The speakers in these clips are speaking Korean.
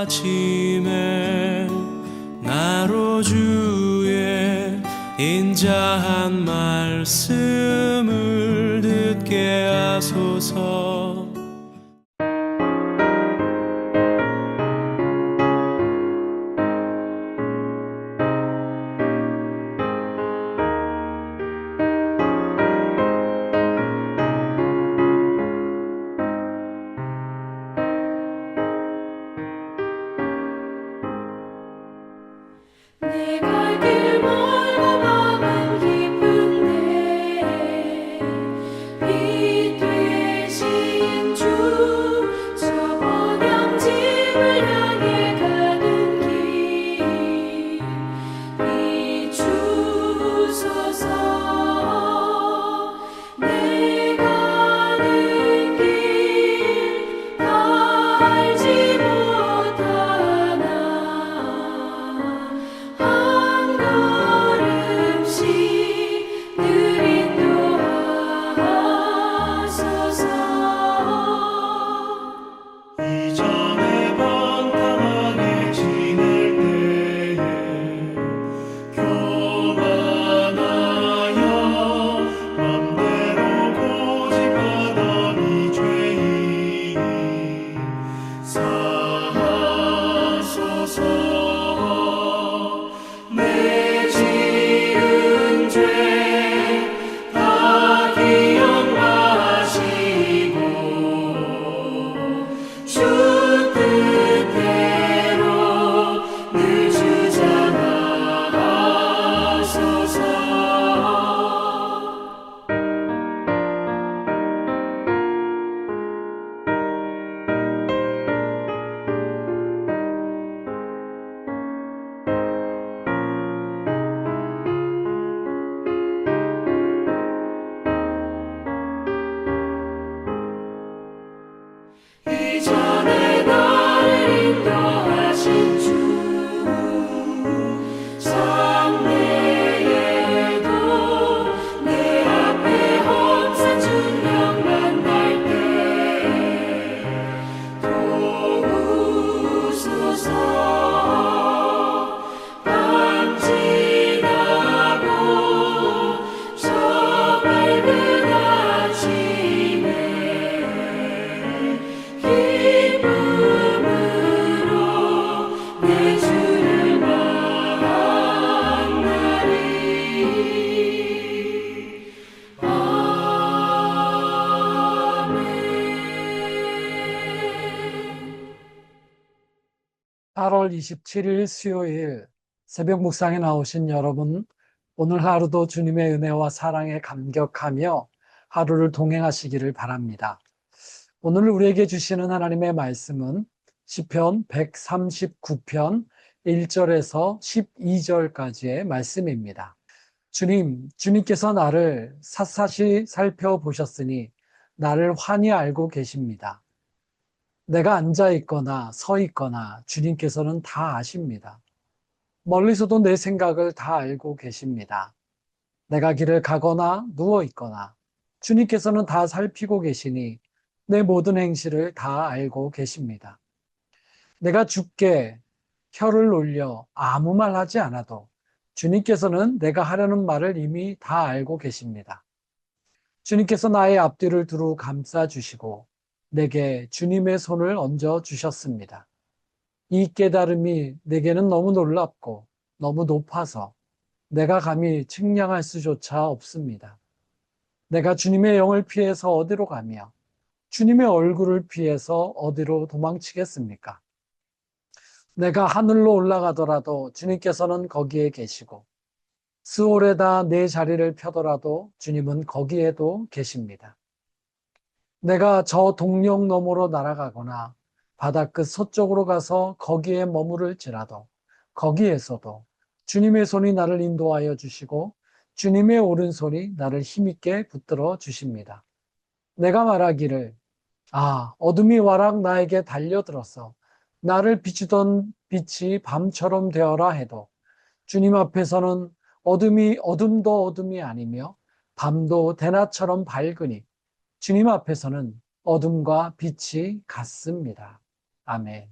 아침에 나로 주의 인자한 말씀 8월 27일 수요일 새벽 묵상에 나오신 여러분, 오늘 하루도 주님의 은혜와 사랑에 감격하며 하루를 동행하시기를 바랍니다. 오늘 우리에게 주시는 하나님의 말씀은 시편 139편 1절에서 12절까지의 말씀입니다. 주님, 주님께서 나를 샅샅이 살펴보셨으니 나를 환히 알고 계십니다. 내가 앉아 있거나 서 있거나 주님께서는 다 아십니다. 멀리서도 내 생각을 다 알고 계십니다. 내가 길을 가거나 누워 있거나 주님께서는 다 살피고 계시니 내 모든 행실을 다 알고 계십니다. 내가 죽게 혀를 올려 아무 말 하지 않아도 주님께서는 내가 하려는 말을 이미 다 알고 계십니다. 주님께서 나의 앞뒤를 두루 감싸 주시고 내게 주님의 손을 얹어 주셨습니다. 이 깨달음이 내게는 너무 놀랍고 너무 높아서 내가 감히 측량할 수조차 없습니다. 내가 주님의 영을 피해서 어디로 가며 주님의 얼굴을 피해서 어디로 도망치겠습니까? 내가 하늘로 올라가더라도 주님께서는 거기에 계시고 스올에다 내 자리를 펴더라도 주님은 거기에도 계십니다. 내가 저 동력 너머로 날아가거나 바다 끝 서쪽으로 가서 거기에 머무를지라도 거기에서도 주님의 손이 나를 인도하여 주시고 주님의 오른손이 나를 힘있게 붙들어 주십니다. 내가 말하기를 아 어둠이 와락 나에게 달려들어서 나를 비추던 빛이 밤처럼 되어라 해도 주님 앞에서는 어둠이 어둠도 어둠이 아니며 밤도 대낮처럼 밝으니 주님 앞에서는 어둠과 빛이 같습니다. 아멘.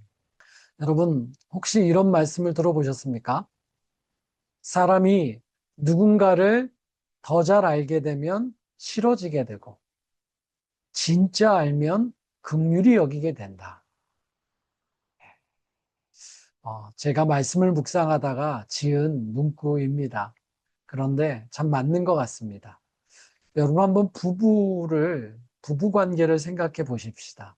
여러분, 혹시 이런 말씀을 들어보셨습니까? 사람이 누군가를 더 잘 알게 되면 싫어지게 되고, 진짜 알면 긍휼히 여기게 된다. 어, 제가 말씀을 묵상하다가 지은 문구입니다. 그런데 참 맞는 것 같습니다. 여러분 한번 부부를, 부부 관계를 생각해 보십시다.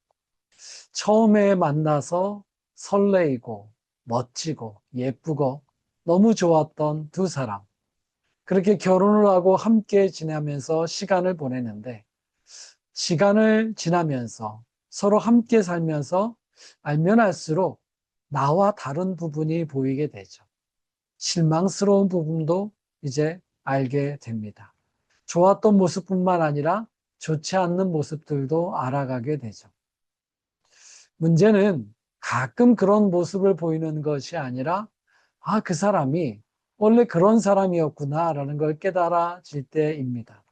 처음에 만나서 설레이고, 멋지고, 예쁘고, 너무 좋았던 두 사람. 그렇게 결혼을 하고 함께 지내면서 시간을 보내는데, 시간을 지나면서 서로 함께 살면서 알면 알수록 나와 다른 부분이 보이게 되죠. 실망스러운 부분도 이제 알게 됩니다. 좋았던 모습뿐만 아니라 좋지 않는 모습들도 알아가게 되죠. 문제는 가끔 그런 모습을 보이는 것이 아니라, 아, 그 사람이 원래 그런 사람이었구나라는 걸 깨달아질 때입니다.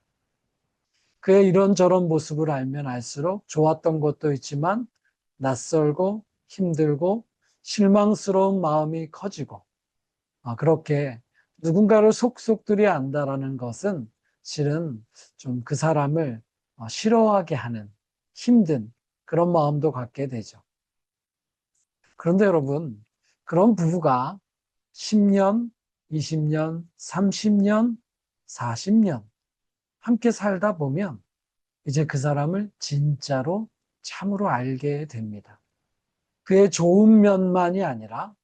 그의 이런저런 모습을 알면 알수록 좋았던 것도 있지만 낯설고 힘들고 실망스러운 마음이 커지고 아, 그렇게 누군가를 속속들이 안다라는 것은 실은 좀 그 사람을 어, 싫어하게 하는 힘든 그런 마음도 갖게 되죠. 그런데 여러분, 그런 부부가 10년, 20년, 30년, 40년 함께 살다 보면 이제 그 사람을 진짜로 참으로 알게 됩니다. 그의 좋은 면만이 아니라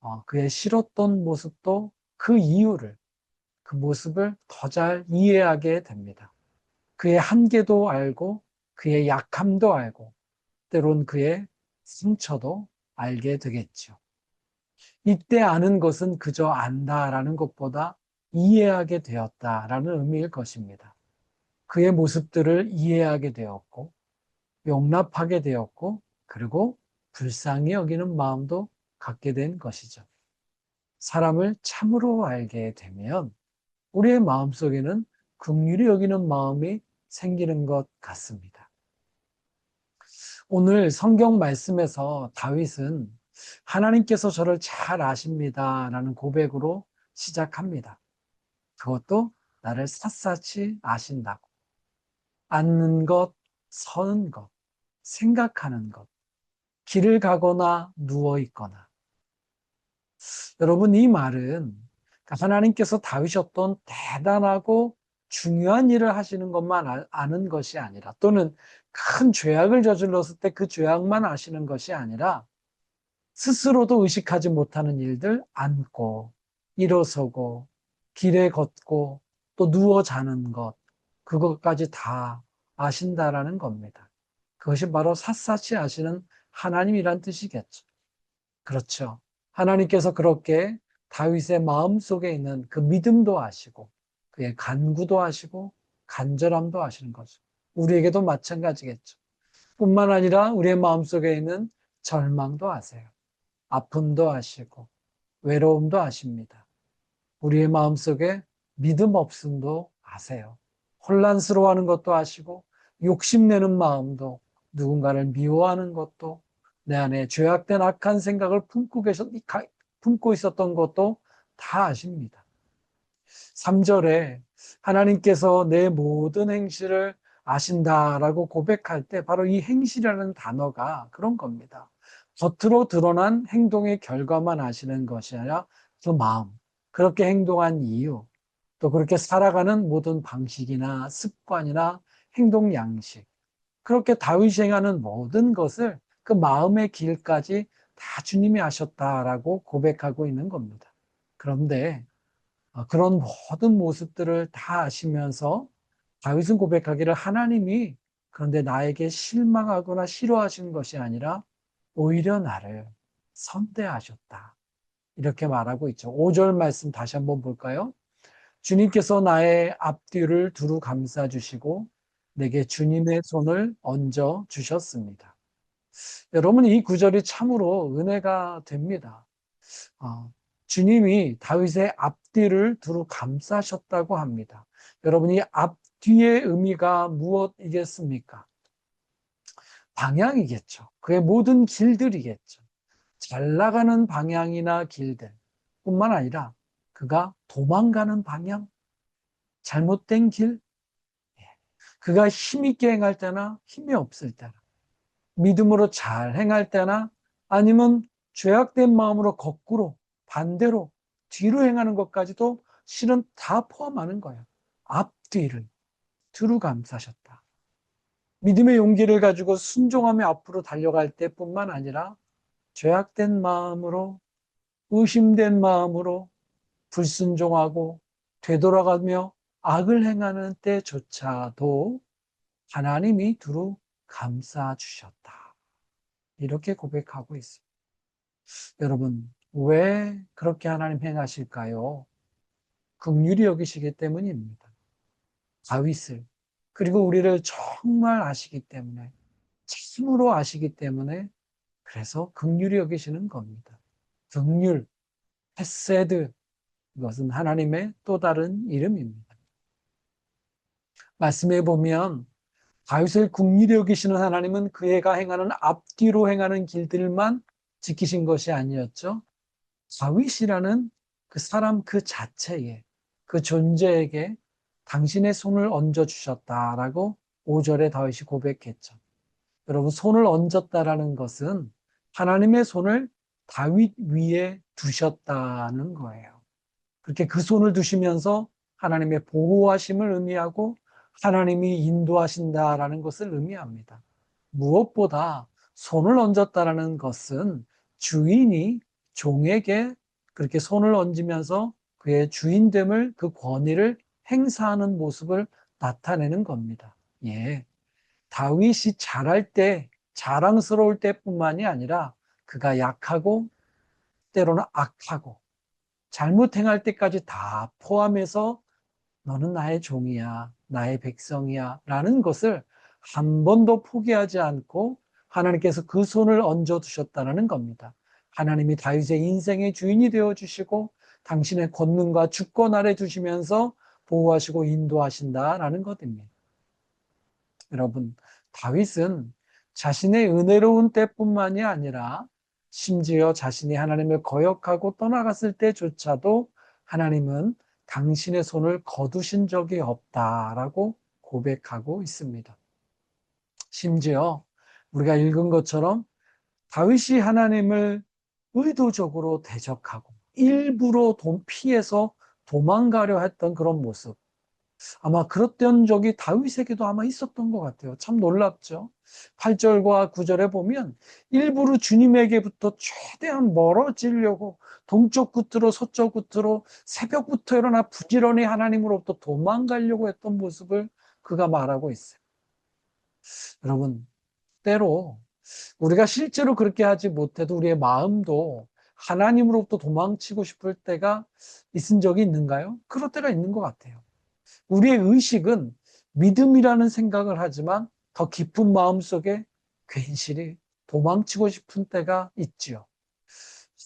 어, 그의 싫었던 모습도 그 이유를, 그 모습을 더 잘 이해하게 됩니다. 그의 한계도 알고, 그의 약함도 알고, 때론 그의 상처도 알게 되겠죠. 이때 아는 것은 그저 안다라는 것보다 이해하게 되었다라는 의미일 것입니다. 그의 모습들을 이해하게 되었고, 용납하게 되었고, 그리고 불쌍히 여기는 마음도 갖게 된 것이죠. 사람을 참으로 알게 되면 우리의 마음 속에는 긍휼히 여기는 마음이 생기는 것 같습니다. 오늘 성경 말씀에서 다윗은 하나님께서 저를 잘 아십니다 라는 고백으로 시작합니다. 그것도 나를 샅샅이 아신다고. 앉는 것, 서는 것, 생각하는 것, 길을 가거나 누워 있거나. 여러분, 이 말은 하나님께서 다윗이 어떤 대단하고 중요한 일을 하시는 것만 아- 아는 것이 아니라 또는 큰 죄악을 저질렀을 때 그 죄악만 아시는 것이 아니라 스스로도 의식하지 못하는 일들 앉고 일어서고 길에 걷고 또 누워 자는 것 그것까지 다 아신다라는 겁니다. 그것이 바로 샅샅이 아시는 하나님이란 뜻이겠죠. 그렇죠. 하나님께서 그렇게 다윗의 마음 속에 있는 그 믿음도 아시고 그의 간구도 아시고 간절함도 아시는 거죠. 우리에게도 마찬가지겠죠. 뿐만 아니라 우리의 마음 속에 있는 절망도 아세요. 아픔도 아시고 외로움도 아십니다. 우리의 마음 속에 믿음 없음도 아세요. 혼란스러워하는 것도 아시고 욕심내는 마음도 누군가를 미워하는 것도 내 안에 죄악된 악한 생각을 품고 계셨, 품고 있었던 것도 다 아십니다. 3절에 하나님께서 내 모든 행실을 아신다라고 고백할 때 바로 이 행실이라는 단어가 그런 겁니다. 겉으로 드러난 행동의 결과만 아시는 것이 아니라 그 마음, 그렇게 행동한 이유, 또 그렇게 살아가는 모든 방식이나 습관이나 행동 양식, 그렇게 다윗이 행하는 모든 것을 그 마음의 길까지 다 주님이 아셨다라고 고백하고 있는 겁니다. 그런데 어, 그런 모든 모습들을 다 아시면서 다윗은 고백하기를 하나님이 그런데 나에게 실망하거나 싫어하시는 것이 아니라 오히려 나를 선대하셨다. 이렇게 말하고 있죠. 5절 말씀 다시 한번 볼까요? 주님께서 나의 앞뒤를 두루 감싸 주시고 내게 주님의 손을 얹어 주셨습니다. 여러분 이 구절이 참으로 은혜가 됩니다. 어, 주님이 다윗의 앞뒤를 두루 감싸셨다고 합니다. 여러분 이 앞뒤의 의미가 무엇이겠습니까? 방향이겠죠. 그의 모든 길들이겠죠. 잘 나가는 방향이나 길들 뿐만 아니라 그가 도망가는 방향, 잘못된 길, 예. 그가 힘있게 행할 때나 힘이 없을 때나 믿음으로 잘 행할 때나 아니면 죄악된 마음으로 거꾸로 반대로 뒤로 행하는 것까지도 실은 다 포함하는 거예요. 앞뒤를 두루 감싸셨다. 믿음의 용기를 가지고 순종하며 앞으로 달려갈 때뿐만 아니라 죄악된 마음으로 의심된 마음으로 불순종하고 되돌아가며 악을 행하는 때조차도 하나님이 두루 감싸 주셨다. 이렇게 고백하고 있습니다. 여러분, 왜 그렇게 하나님 행하실까요? 극률이 여기시기 때문입니다. 다윗을 그리고 우리를 정말 아시기 때문에 참으로 아시기 때문에 그래서 극률이 여기시는 겁니다. 극률, 헤세드 이것은 하나님의 또 다른 이름입니다. 말씀해 보면 다윗을 국률이 여기시는 하나님은 그애가 행하는 앞뒤로 행하는 길들만 지키신 것이 아니었죠. 다윗이라는 그 사람 그 자체에 그 존재에게 당신의 손을 얹어 주셨다라고 5절에 다윗이 고백했죠. 여러분 손을 얹었다라는 것은 하나님의 손을 다윗 위에 두셨다는 거예요. 그렇게 그 손을 두시면서 하나님의 보호하심을 의미하고 하나님이 인도하신다라는 것을 의미합니다. 무엇보다 손을 얹었다라는 것은 주인이 종에게 그렇게 손을 얹으면서 그의 주인됨을 그 권위를 행사하는 모습을 나타내는 겁니다. 예. 다윗이 잘할 때 자랑스러울 때뿐만이 아니라 그가 약하고 때로는 악하고 잘못 행할 때까지 다 포함해서 너는 나의 종이야, 나의 백성이야 라는 것을 한 번도 포기하지 않고 하나님께서 그 손을 얹어 두셨다는 겁니다. 하나님이 다윗의 인생의 주인이 되어 주시고 당신의 권능과 주권 아래 두시면서 보호하시고 인도하신다라는 것입니다. 여러분, 다윗은 자신의 은혜로운 때뿐만이 아니라 심지어 자신이 하나님을 거역하고 떠나갔을 때조차도 하나님은 당신의 손을 거두신 적이 없다라고 고백하고 있습니다. 심지어 우리가 읽은 것처럼 다윗이 하나님을 의도적으로 대적하고 일부러 돈 피해서 도망가려 했던 그런 모습. 아마 그랬던 적이 다윗에게도 아마 있었던 것 같아요. 참 놀랍죠. 8절과 9절에 보면 일부러 주님에게부터 최대한 멀어지려고 동쪽 끝으로 서쪽 끝으로 새벽부터 일어나 부지런히 하나님으로부터 도망가려고 했던 모습을 그가 말하고 있어요. 여러분, 때로 우리가 실제로 그렇게 하지 못해도 우리의 마음도 하나님으로부터 도망치고 싶을 때가 있은 적이 있는가요? 그럴 때가 있는 것 같아요. 우리의 의식은 믿음이라는 생각을 하지만 더 깊은 마음 속에 괜시리 도망치고 싶은 때가 있지요.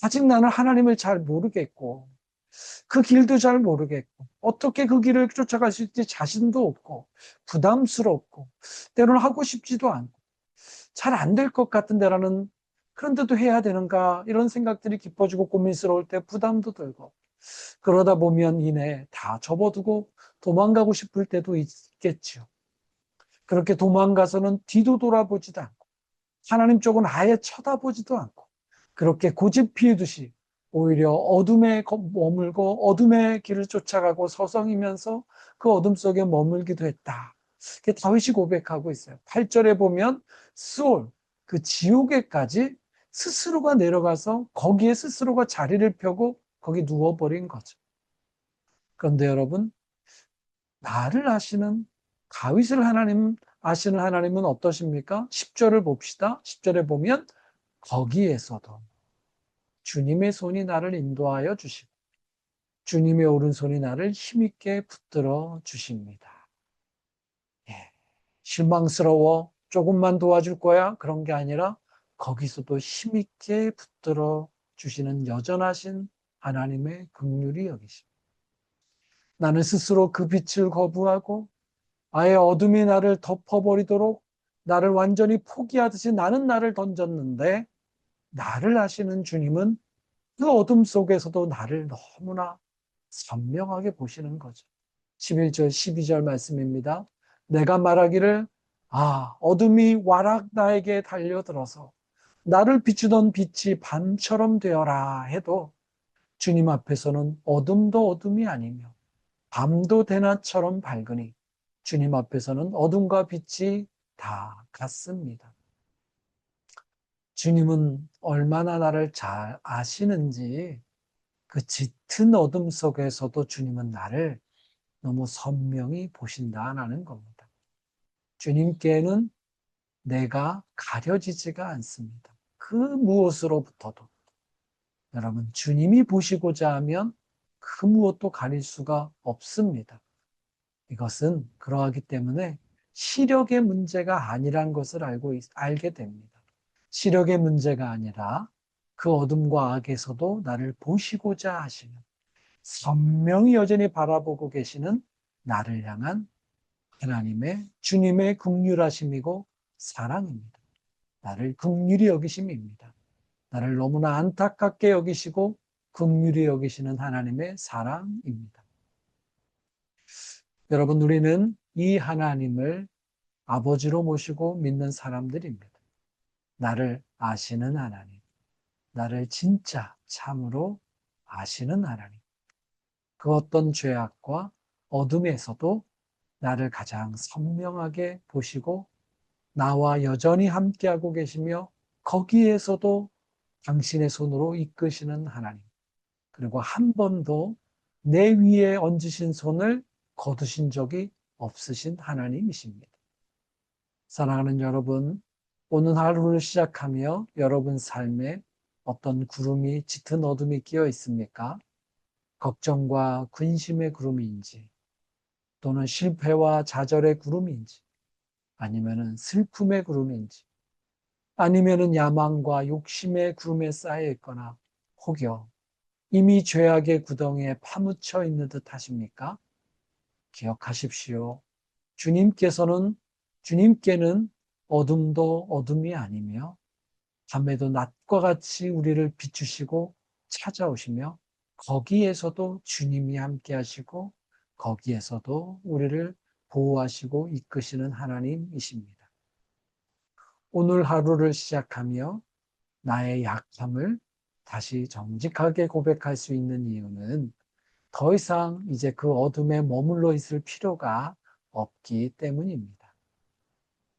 아직 나는 하나님을 잘 모르겠고, 그 길도 잘 모르겠고, 어떻게 그 길을 쫓아갈 수 있지 자신도 없고, 부담스럽고, 때로는 하고 싶지도 않고, 잘 안 될 것 같은데라는 그런데도 해야 되는가 이런 생각들이 깊어지고 고민스러울 때 부담도 들고 그러다 보면 이내 다 접어두고 도망가고 싶을 때도 있겠지요. 그렇게 도망가서는 뒤도 돌아보지도 않고 하나님 쪽은 아예 쳐다보지도 않고 그렇게 고집 피우듯이 오히려 어둠에 머물고 어둠의 길을 쫓아가고 서성이면서 그 어둠 속에 머물기도 했다. 다윗이 고백하고 있어요. 8절에 보면 스올 그 지옥에까지 스스로가 내려가서 거기에 스스로가 자리를 펴고 거기 누워버린 거죠. 그런데 여러분, 나를 아시는 다윗을 하나님 아시는 하나님은 어떠십니까? 10절을 봅시다. 10절에 보면 거기에서도 주님의 손이 나를 인도하여 주시고 주님의 오른손이 나를 힘있게 붙들어 주십니다. 예, 실망스러워 조금만 도와줄 거야 그런 게 아니라 거기서도 힘있게 붙들어 주시는 여전하신 하나님의 긍휼이 여기십니다. 나는 스스로 그 빛을 거부하고 아예 어둠이 나를 덮어버리도록 나를 완전히 포기하듯이 나는 나를 던졌는데 나를 아시는 주님은 그 어둠 속에서도 나를 너무나 선명하게 보시는 거죠. 11절, 12절 말씀입니다. 내가 말하기를, 아, 어둠이 와락 나에게 달려들어서 나를 비추던 빛이 밤처럼 되어라 해도 주님 앞에서는 어둠도 어둠이 아니며 밤도 대낮처럼 밝으니 주님 앞에서는 어둠과 빛이 다 같습니다. 주님은 얼마나 나를 잘 아시는지 그 짙은 어둠 속에서도 주님은 나를 너무 선명히 보신다라는 겁니다. 주님께는 내가 가려지지가 않습니다. 그 무엇으로부터도. 여러분, 주님이 보시고자 하면 그 무엇도 가릴 수가 없습니다. 이것은 그러하기 때문에 시력의 문제가 아니란 것을 알고, 있- 알게 됩니다. 시력의 문제가 아니라 그 어둠과 악에서도 나를 보시고자 하시는 선명히 여전히 바라보고 계시는 나를 향한 하나님의 주님의 극률하심이고 사랑입니다. 나를 극률이 여기심입니다. 나를 너무나 안타깝게 여기시고 극률이 여기시는 하나님의 사랑입니다. 여러분, 우리는 이 하나님을 아버지로 모시고 믿는 사람들입니다. 나를 아시는 하나님, 나를 진짜 참으로 아시는 하나님. 그 어떤 죄악과 어둠에서도 나를 가장 선명하게 보시고 나와 여전히 함께하고 계시며 거기에서도 당신의 손으로 이끄시는 하나님. 그리고 한 번도 내 위에 얹으신 손을 거두신 적이 없으신 하나님이십니다. 사랑하는 여러분, 오늘 하루를 시작하며 여러분 삶에 어떤 구름이 짙은 어둠이 끼어 있습니까? 걱정과 근심의 구름인지, 또는 실패와 좌절의 구름인지, 아니면은 슬픔의 구름인지, 아니면은 야망과 욕심의 구름에 쌓여 있거나, 혹여 이미 죄악의 구덩이에 파묻혀 있는 듯 하십니까? 기억하십시오. 주님께서는, 주님께는 어둠도 어둠이 아니며, 밤에도 낮과 같이 우리를 비추시고 찾아오시며, 거기에서도 주님이 함께 하시고, 거기에서도 우리를 보호하시고 이끄시는 하나님이십니다. 오늘 하루를 시작하며 나의 약함을 다시 정직하게 고백할 수 있는 이유는 더 이상 이제 그 어둠에 머물러 있을 필요가 없기 때문입니다.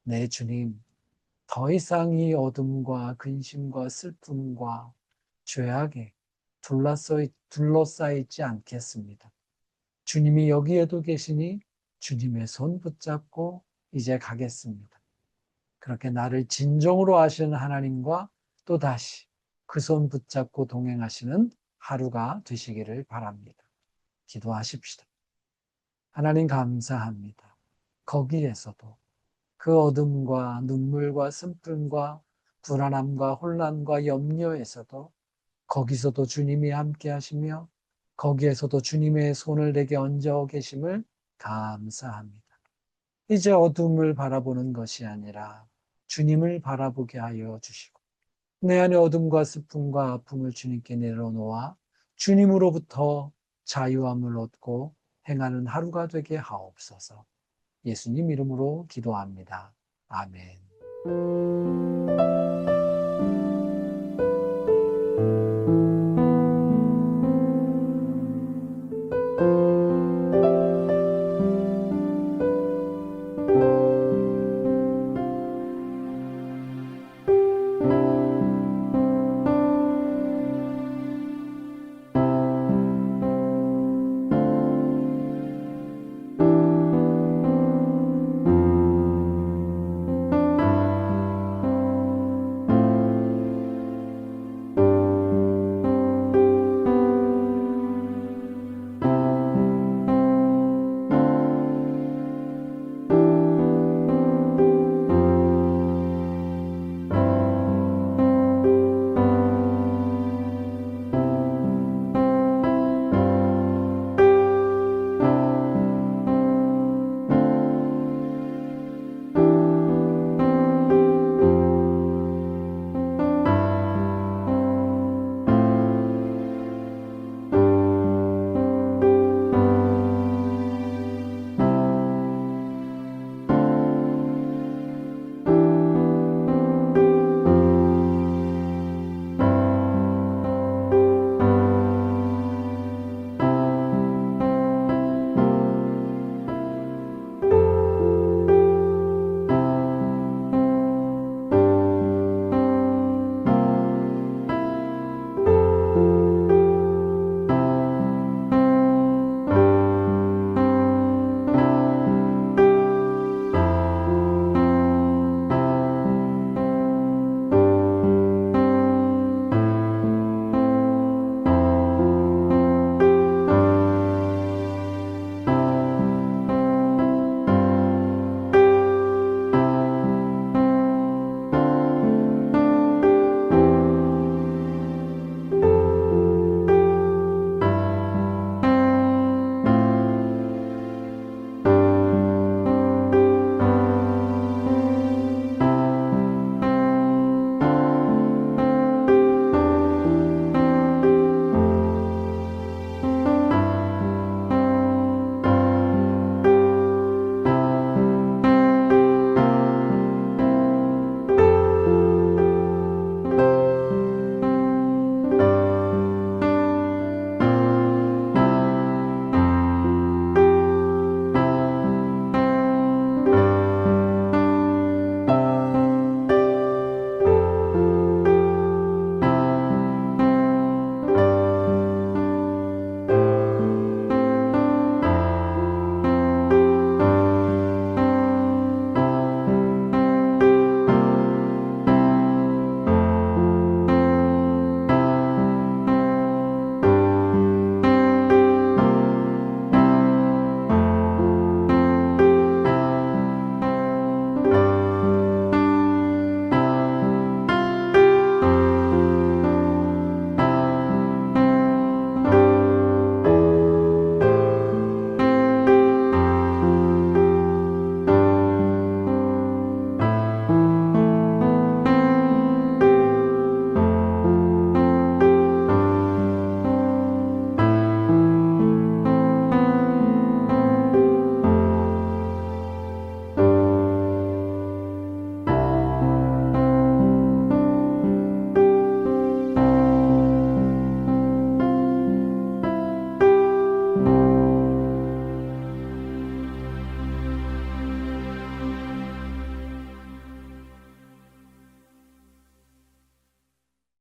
내 주님, 더 이상 이 어둠과 근심과 슬픔과 죄악에 둘러싸, 둘러싸이지 않겠습니다. 주님이 여기에도 계시니 주님의 손 붙잡고 이제 가겠습니다. 그렇게 나를 진정으로 아시는 하나님과 또다시 그 손 붙잡고 동행하시는 하루가 되시기를 바랍니다. 기도하십시다. 하나님 감사합니다. 거기에서도 그 어둠과 눈물과 슬픔과 불안함과 혼란과 염려에서도 거기서도 주님이 함께 하시며 거기에서도 주님의 손을 내게 얹어 계심을 감사합니다. 이제 어둠을 바라보는 것이 아니라 주님을 바라보게 하여 주시고 내 안의 어둠과 슬픔과 아픔을 주님께 내려놓아 주님으로부터 자유함을 얻고 행하는 하루가 되게 하옵소서. 예수님 이름으로 기도합니다. 아멘.